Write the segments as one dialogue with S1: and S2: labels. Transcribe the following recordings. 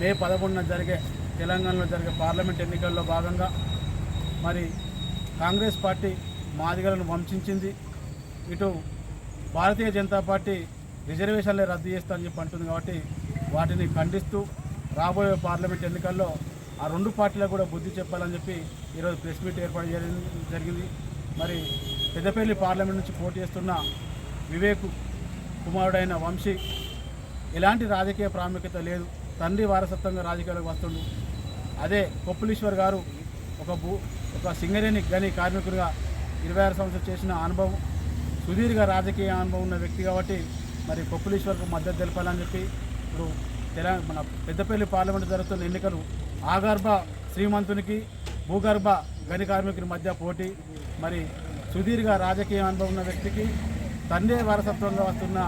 S1: మే పదకొండున జరిగే తెలంగాణలో జరిగే పార్లమెంట్ ఎన్నికల్లో భాగంగా మరి కాంగ్రెస్ పార్టీ మాదిగలను వంశించింది ఇటు భారతీయ జనతా పార్టీ రిజర్వేషన్లే రద్దు చేస్తా అని చెప్పి అంటుంది కాబట్టి వాటిని ఖండిస్తూ రాబోయే పార్లమెంట్ ఎన్నికల్లో ఆ రెండు పార్టీలకు కూడా బుద్ధి చెప్పాలని చెప్పి ఈరోజు ప్రెస్ మీట్ ఏర్పాటు జరిగింది. మరి పెద్దపల్లి పార్లమెంట్ నుంచి పోటీ చేస్తున్న వివేక్ కుమారుడైన వంశీ ఎలాంటి రాజకీయ ప్రాముఖ్యత లేదు. తండ్రి వారసత్వంగా రాజకీయాలకు వస్తుండు. అదే కొప్పులీశ్వర్ గారు ఒక భూ ఒక సింగరేణి గని కార్మికుడిగా ఇరవై ఆరు సంవత్సరాలు చేసిన అనుభవం సుదీర్ఘ రాజకీయ అనుభవం ఉన్న వ్యక్తి కాబట్టి మరి కొప్పులీశ్వర్కు మద్దతు తెలపాలని చెప్పి ఇప్పుడు తెలంగాణ మన పెద్దపల్లి పార్లమెంటు జరుగుతున్న ఎన్నికలు ఆగర్భ శ్రీమంతునికి భూగర్భ గని కార్మికుని మధ్య పోటీ మరి సుదీర్ఘ రాజకీయ అనుభవం ఉన్న వ్యక్తికి తండ్రి వారసత్వంగా వస్తున్న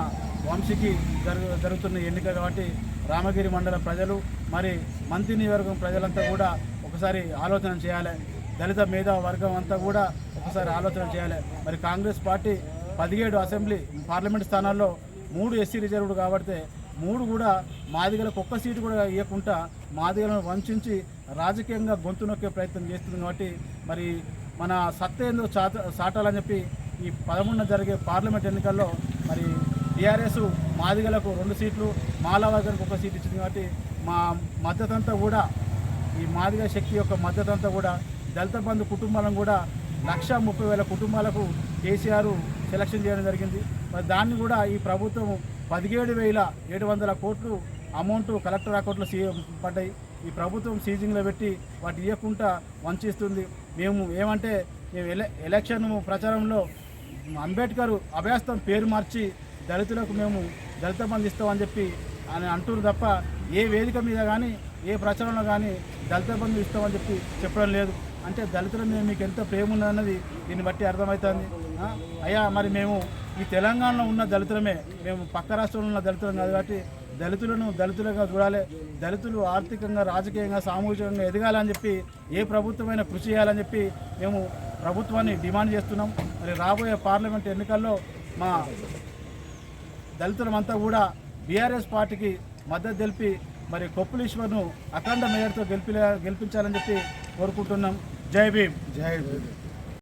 S1: వంశీకి జరుగు జరుగుతున్న ఎన్నిక కాబట్టి రామగిరి మండల ప్రజలు మరి మంత్రి నియోజకవర్గం ప్రజలంతా కూడా ఒకసారి ఆలోచన చేయాలి. దళిత మేధా వర్గం అంతా కూడా ఒకసారి ఆలోచన చేయాలి. మరి కాంగ్రెస్ పార్టీ పదిహేడు అసెంబ్లీ పార్లమెంట్ స్థానాల్లో మూడు ఎస్సీ రిజర్వ్డ్ కాబట్టి మూడు కూడా మాదిగలకు ఒక్క సీటు కూడా ఇవ్వకుండా మాదిగలను వంచి రాజకీయంగా గొంతు నొక్కే ప్రయత్నం చేస్తుంది కాబట్టి మరి మన సత్త ఏందో చాట చాటాలని చెప్పి ఈ పదమూడున జరిగే పార్లమెంట్ ఎన్నికల్లో మరి టీఆర్ఎస్ మాదిగలకు రెండు సీట్లు మాలా ఒక సీట్ ఇచ్చింది కాబట్టి మా మద్దతంతా కూడా ఈ మాదిగ శక్తి యొక్క మద్దతు అంతా కూడా దళిత బంధు కుటుంబాలను కూడా లక్ష ముప్పై వేల కుటుంబాలకు కేసీఆర్ సెలక్షన్ చేయడం జరిగింది. మరి దాన్ని కూడా ఈ ప్రభుత్వం పదిహేడు వేల ఏడు వందల కోట్లు అమౌంట్ కలెక్టర్ అకౌంట్లో సీ పడ్డాయి. ఈ ప్రభుత్వం సీజింగ్లో పెట్టి వాటి ఇవ్వకుండా వంచిస్తుంది. మేము ఏమంటే మేము ఎలక్షన్ ప్రచారంలో అంబేద్కర్ అభ్యాస్తం పేరు మార్చి దళితులకు మేము దళిత బంధు ఇస్తామని చెప్పి అని అంటున్నారు తప్ప ఏ వేదిక మీద కానీ ఏ ప్రచారంలో కానీ దళిత బంధు ఇస్తామని చెప్పి చెప్పడం లేదు. అంటే దళితుల మీద మీకు ఎంత ప్రేమ ఉన్నదన్నది దీన్ని బట్టి అర్థమవుతుంది. అయ్యా మరి మేము ఈ తెలంగాణలో ఉన్న దళితులమే. మేము పక్క రాష్ట్రంలో ఉన్న దళితులం కాదు కాబట్టి దళితులను దళితులుగా చూడాలి. దళితులు ఆర్థికంగా రాజకీయంగా సామూహికంగా ఎదగాలని చెప్పి ఏ ప్రభుత్వమైనా కృషి చేయాలని చెప్పి మేము ప్రభుత్వాన్ని డిమాండ్ చేస్తున్నాం. మరి రాబోయే పార్లమెంట్ ఎన్నికల్లో మా దళితులమంతా కూడా బీఆర్ఎస్ పార్టీకి మద్దతు తెలిపి మరి కొప్పులీశ్వర్ను అఖండ మేయర్తో గెలిపి గెలిపించాలని చెప్పి కోరుకుంటున్నాం. జై భీమ్.
S2: జై భీమ్.